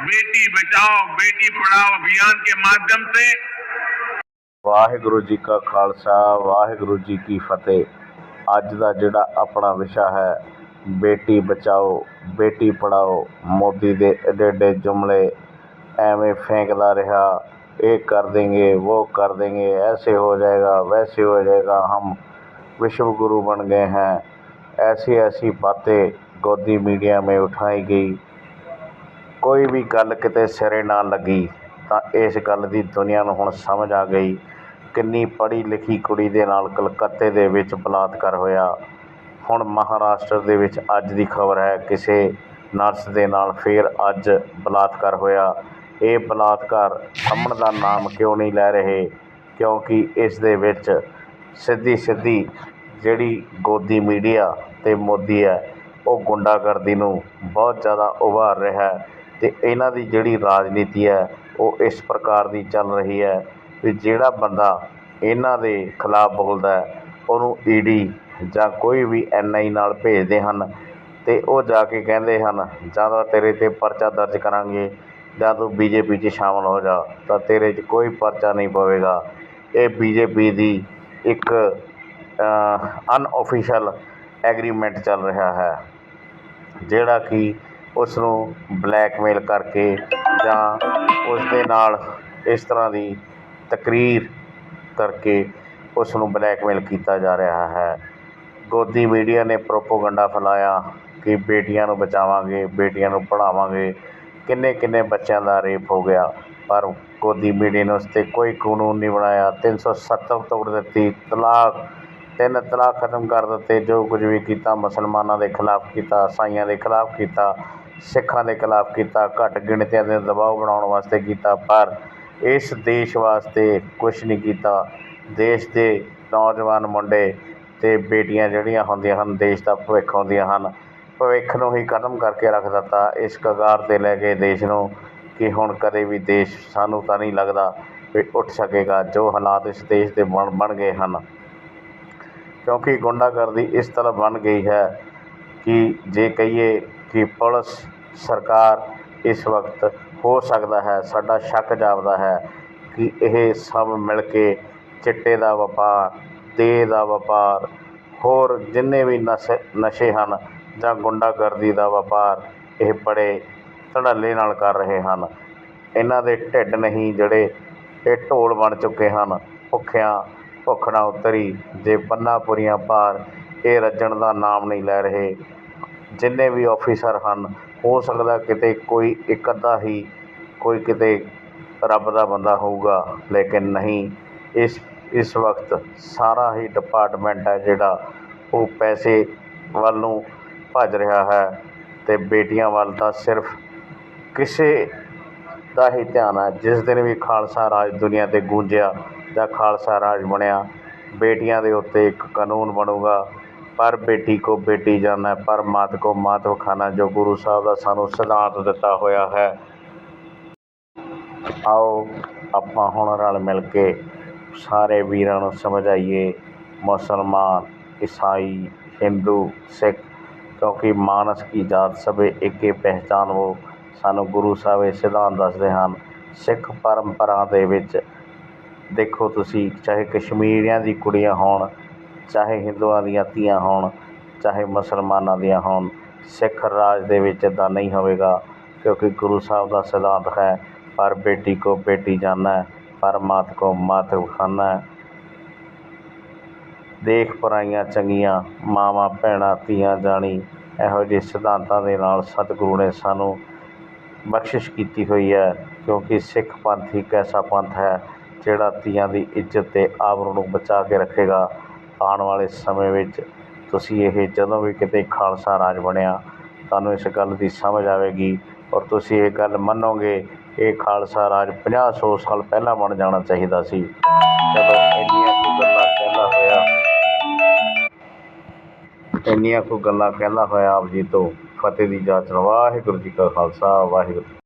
बेटी बचाओ, बेटी पढ़ाओ अभियान के माध्यम से। ਵਾਹਿਗੁਰੂ ਜੀ ਕਾ ਖਾਲਸਾ, ਵਾਹਿਗੁਰੂ ਜੀ ਕੀ ਫਤਿਹ। ਅੱਜ ਦਾ ਜਿਹੜਾ ਆਪਣਾ ਵਿਸ਼ਾ ਹੈ, ਬੇਟੀ ਬਚਾਓ, ਬੇਟੀ ਪੜਾਓ, ਮੋਦੀ ਦੇ ਏਡੇ ਏਡੇ ਜੁਮਲੇ, ਐਵੇਂ ਫੇਂਕਦਾ ਰਿਹਾ, ਇਹ ਕਰ ਦੇਂਗੇ, ਉਹ ਕਰ ਦੇਂਗੇ, ਐਸੇ ਹੋ ਜਾਏਗਾ, ਵੈਸੇ ਹੋ ਜਾਏਗਾ, ਹਮ विश्व गुरु बन गए हैं ऐसी ऐसी बातें गोदी मीडिया में उठाई गई ਕੋਈ ਵੀ ਗੱਲ ਕਿਤੇ ਸਿਰੇ ਨਾ ਲੱਗੀ, ਤਾਂ ਇਸ ਗੱਲ ਦੀ ਦੁਨੀਆ ਨੂੰ ਹੁਣ ਸਮਝ ਆ ਗਈ। ਕਿੰਨੀ ਪੜ੍ਹੀ ਲਿਖੀ ਕੁੜੀ ਦੇ ਨਾਲ ਕਲਕੱਤੇ ਦੇ ਵਿੱਚ ਬਲਾਤਕਾਰ ਹੋਇਆ। ਹੁਣ ਮਹਾਰਾਸ਼ਟਰ ਦੇ ਵਿੱਚ ਅੱਜ ਦੀ ਖਬਰ ਹੈ, ਕਿਸੇ ਨਰਸ ਦੇ ਨਾਲ ਫਿਰ ਅੱਜ ਬਲਾਤਕਾਰ ਹੋਇਆ। ਇਹ ਬਲਾਤਕਾਰ ਥੰਮਣ ਦਾ ਨਾਮ ਕਿਉਂ ਨਹੀਂ ਲੈ ਰਹੇ? ਕਿਉਂਕਿ ਇਸ ਦੇ ਵਿੱਚ ਸਿੱਧੀ ਸਿੱਧੀ ਜਿਹੜੀ ਗੋਦੀ ਮੀਡੀਆ ਤੇ ਮੋਦੀ ਹੈ, ਉਹ ਗੁੰਡਾਗਰਦੀ ਨੂੰ ਬਹੁਤ ਜ਼ਿਆਦਾ ਉਭਾਰ ਰਿਹਾ ਹੈ। ਅਤੇ ਇਹਨਾਂ ਦੀ ਜਿਹੜੀ ਰਾਜਨੀਤੀ ਹੈ, ਉਹ ਇਸ ਪ੍ਰਕਾਰ ਦੀ ਚੱਲ ਰਹੀ ਹੈ ਵੀ ਜਿਹੜਾ ਬੰਦਾ ਇਹਨਾਂ ਦੇ ਖਿਲਾਫ ਬੋਲਦਾ ਉਹਨੂੰ ਈ ਡੀ ਜਾਂ ਕੋਈ ਵੀ ਐਨਆਈ ਨਾਲ ਭੇਜਦੇ ਹਨ ਅਤੇ ਉਹ ਜਾ ਕੇ ਕਹਿੰਦੇ ਹਨ, ਜਾਂ ਤਾਂ ਤੇਰੇ 'ਤੇ ਪਰਚਾ ਦਰਜ ਕਰਾਂਗੇ ਜਾਂ ਤੂੰ ਬੀ ਜੇ ਪੀ 'ਚ ਸ਼ਾਮਿਲ ਹੋ ਜਾ, ਤਾਂ ਤੇਰੇ 'ਚ ਕੋਈ ਪਰਚਾ ਨਹੀਂ ਪਵੇਗਾ। ਇਹ ਬੀ ਜੇ ਪੀ ਦੀ ਇੱਕ ਅਨਆਫੀਸ਼ੀਅਲ ਐਗਰੀਮੈਂਟ ਚੱਲ ਰਿਹਾ ਹੈ, ਜਿਹੜਾ ਕਿ ਉਸ ਨੂੰ ਬਲੈਕਮੇਲ ਕਰਕੇ ਜਾਂ ਉਸ ਦੇ ਨਾਲ ਇਸ ਤਰ੍ਹਾਂ ਦੀ ਤਕਰੀਰ ਕਰਕੇ ਉਸ ਨੂੰ ਬਲੈਕਮੇਲ ਕੀਤਾ ਜਾ ਰਿਹਾ ਹੈ। ਗੋਦੀ ਮੀਡੀਆ ਨੇ ਪ੍ਰੋਪੋਗੰਡਾ ਫੈਲਾਇਆ ਕਿ ਬੇਟੀਆਂ ਨੂੰ ਬਚਾਵਾਂਗੇ, ਬੇਟੀਆਂ ਨੂੰ ਪੜ੍ਹਾਵਾਂਗੇ। ਕਿੰਨੇ ਕਿੰਨੇ ਬੱਚਿਆਂ ਦਾ ਰੇਪ ਹੋ ਗਿਆ, ਪਰ ਗੋਦੀ ਮੀਡੀਆ ਨੇ ਉਸ 'ਤੇ ਕੋਈ ਕਾਨੂੰਨ ਨਹੀਂ ਬਣਾਇਆ। 370 ਤੋੜ ਦਿੱਤੀ, ਤਲਾਕ ਤਿੰਨ ਤਲਾਕ ਖਤਮ ਕਰ ਦਿੱਤੇ, ਜੋ ਕੁਝ ਵੀ ਕੀਤਾ, ਮੁਸਲਮਾਨਾਂ ਦੇ ਖਿਲਾਫ ਕੀਤਾ, ਈਸਾਈਆਂ ਦੇ ਖਿਲਾਫ ਕੀਤਾ, ਸਿੱਖਾਂ ਦੇ ਖਿਲਾਫ ਕੀਤਾ, ਘੱਟ ਗਿਣਤੀਆਂ ਦੇ ਦਬਾਅ ਬਣਾਉਣ ਵਾਸਤੇ ਕੀਤਾ, ਪਰ ਇਸ ਦੇਸ਼ ਵਾਸਤੇ ਕੁਛ ਨਹੀਂ ਕੀਤਾ। ਦੇਸ਼ ਦੇ ਨੌਜਵਾਨ ਮੁੰਡੇ ਅਤੇ ਬੇਟੀਆਂ ਜਿਹੜੀਆਂ ਹੁੰਦੀਆਂ ਹਨ, ਦੇਸ਼ ਦਾ ਭਵਿੱਖ ਹੁੰਦੀਆਂ ਹਨ, ਭਵਿੱਖ ਨੂੰ ਹੀ ਖਤਮ ਕਰਕੇ ਰੱਖ ਦਿੱਤਾ। ਇਸ ਕਗਾਰ 'ਤੇ ਲੈ ਕੇ ਦੇਸ਼ ਨੂੰ ਕਿ ਹੁਣ ਕਦੇ ਵੀ ਦੇਸ਼ ਸਾਨੂੰ ਤਾਂ ਨਹੀਂ ਲੱਗਦਾ ਵੀ ਉੱਠ ਸਕੇਗਾ, ਜੋ ਹਾਲਾਤ ਇਸ ਦੇਸ਼ ਦੇ ਬਣ ਬਣ ਗਏ ਹਨ। ਕਿਉਂਕਿ ਗੁੰਡਾਗਰਦੀ ਇਸ ਤਰ੍ਹਾਂ ਬਣ ਗਈ ਹੈ ਕਿ ਜੇ ਕਹੀਏ ਕਿ ਪੁਲਿਸ, ਸਰਕਾਰ ਇਸ ਵਕਤ ਹੋ ਸਕਦਾ ਹੈ, ਸਾਡਾ ਸ਼ੱਕ ਜਾਪਦਾ ਹੈ ਕਿ ਇਹ ਸਭ ਮਿਲ ਕੇ ਚਿੱਟੇ ਦਾ ਵਪਾਰ, ਦੇਹ ਦਾ ਵਪਾਰ, ਹੋਰ ਜਿੰਨੇ ਵੀ ਨਸ਼ੇ ਨਸ਼ੇ ਹਨ ਜਾਂ ਗੁੰਡਾਗਰਦੀ ਦਾ ਵਪਾਰ ਇਹ ਬੜੇ ਧੜੱਲੇ ਨਾਲ ਕਰ ਰਹੇ ਹਨ। ਇਹਨਾਂ ਦੇ ਢਿੱਡ ਨਹੀਂ ਜਿਹੜੇ ਇਹ ਢੋਲ ਬਣ ਚੁੱਕੇ ਹਨ, ਭੁੱਖਿਆਂ ਭੁੱਖ ਨਾ ਉਤਰੀ, ਜੇ ਪੰਨਾ ਪੁਰੀਆਂ ਪਾਰ, ਇਹ ਰੱਜਣ ਦਾ ਨਾਮ ਨਹੀਂ ਲੈ ਰਹੇ। ਜਿੰਨੇ ਵੀ ਆਫਿਸਰ ਹਨ, ਹੋ ਸਕਦਾ ਕਿਤੇ ਕੋਈ ਇੱਕ ਅੱਧਾ ਹੀ, ਕੋਈ ਕਿਤੇ ਰੱਬ ਦਾ ਬੰਦਾ ਹੋਊਗਾ, ਲੇਕਿਨ ਨਹੀਂ। ਇਸ ਇਸ ਵਕਤ ਸਾਰਾ ਹੀ ਡਿਪਾਰਟਮੈਂਟ ਹੈ ਜਿਹੜਾ ਉਹ ਪੈਸੇ ਵੱਲ ਨੂੰ ਭੱਜ ਰਿਹਾ ਹੈ ਤੇ ਬੇਟੀਆਂ ਵੱਲ ਤਾਂ ਸਿਰਫ ਕਿਸੇ ਦਾ ਹੀ ਧਿਆਨ ਹੈ। ਜਿਸ ਦਿਨ ਵੀ ਖਾਲਸਾ ਰਾਜ ਦੁਨੀਆ 'ਤੇ ਗੂੰਜਿਆ ਦਾ ਖਾਲਸਾ ਰਾਜ ਬਣਿਆ। ਬੇਟੀਆਂ ਦੇ ਉੱਤੇ ਇੱਕ ਕਾਨੂੰਨ ਬਣੂਗਾ। ਪਰ ਬੇਟੀ ਕੋ ਬੇਟੀ ਜਾਨਾ ਪਰ ਮਾਤ ਕੋ ਮਾਤ ਵਖਾਨਾ ਜੋ ਗੁਰੂ ਸਾਹਿਬ ਦਾ ਸਾਨੂੰ ਸਿਧਾਂਤ ਦਿੱਤਾ ਹੋਇਆ ਹੈ। ਆਓ ਆਪਾਂ ਹੁਣ ਰਲ ਮਿਲ ਕੇ ਸਾਰੇ ਵੀਰਾਂ ਨੂੰ ਸਮਝਾਈਏ, ਮੁਸਲਮਾਨ, ਈਸਾਈ, ਹਿੰਦੂ, ਸਿੱਖ, ਕਿਉਂਕਿ ਮਾਨਸ ਕੀ ਜਾਤ ਸਭੇ ਏਕੇ ਪਹਿਚਾਨ ਉਹ ਸਾਨੂੰ ਗੁਰੂ ਸਾਹਿਬ ਇਹ ਸਿਧਾਂਤ ਦੱਸਦੇ ਹਨ। ਸਿੱਖ ਪਰੰਪਰਾ ਦੇ ਵਿੱਚ ਦੇਖੋ ਤੁਸੀਂ, ਚਾਹੇ ਕਸ਼ਮੀਰੀਆਂ ਦੀ ਕੁੜੀਆਂ ਹੋਣ, ਚਾਹੇ ਹਿੰਦੂਆਂ ਦੀਆਂ ਧੀਆਂ ਹੋਣ, ਚਾਹੇ ਮੁਸਲਮਾਨਾਂ ਦੀਆਂ ਹੋਣ, ਸਿੱਖ ਰਾਜ ਦੇ ਵਿੱਚ ਇੱਦਾਂ ਨਹੀਂ ਹੋਵੇਗਾ, ਕਿਉਂਕਿ ਗੁਰੂ ਸਾਹਿਬ ਦਾ ਸਿਧਾਂਤ ਹੈ, ਪਰ ਬੇਟੀ ਕੋ ਬੇਟੀ ਜਾਨਾ ਪਰ ਮਾਤ ਕੋ ਮਾਤ ਖਾਨਾ ਦੇਖ ਪਰਾਈਆਂ ਚੰਗੀਆਂ, ਮਾਵਾਂ, ਭੈਣਾਂ, ਧੀਆਂ, ਜਾਣੀ, ਇਹੋ ਜਿਹੇ ਸਿਧਾਂਤਾਂ ਦੇ ਨਾਲ ਸਤਿਗੁਰੂ ਨੇ ਸਾਨੂੰ ਬਖਸ਼ਿਸ਼ ਕੀਤੀ ਹੋਈ ਹੈ, ਕਿਉਂਕਿ ਸਿੱਖ ਪੰਥ ਇੱਕ ਐਸਾ ਪੰਥ ਹੈ ਜਿਹੜਾ ਧੀਆਂ ਦੀ ਇੱਜ਼ਤ ਤੇ ਆਬਰੂ ਨੂੰ ਬਚਾ ਕੇ ਰੱਖੇਗਾ, ਆਉਣ ਵਾਲੇ ਸਮੇਂ ਵਿੱਚ ਤੁਸੀਂ ਇਹ ਜਦੋਂ ਵੀ ਕਿਤੇ ਖਾਲਸਾ ਰਾਜ ਬਣਿਆ, ਤੁਹਾਨੂੰ ਇਸ ਗੱਲ ਦੀ ਸਮਝ ਆਵੇਗੀ ਔਰ ਤੁਸੀਂ ਇਹ ਗੱਲ ਮੰਨੋਗੇ, ਇਹ ਖਾਲਸਾ ਰਾਜ 50 100 ਸਾਲ ਪਹਿਲਾਂ ਬਣ ਜਾਣਾ ਚਾਹੀਦਾ ਸੀ। ਚਲੋ ਇੰਨੀਆਂ ਕੁ ਗੱਲਾਂ ਕਹਿੰਦਾ ਹੋਇਆ, ਇੰਨੀਆਂ ਕੁ ਗੱਲਾਂ ਕਹਿੰਦਾ ਹੋਇਆ ਆਪ ਜੀ ਤੋਂ, ਫਤਿਹ ਦੀ ਜਾਚ ਵਾਹਿਗੁਰੂ ਜੀ ਕਾ ਖਾਲਸਾ, ਵਾਹਿਗੁਰੂ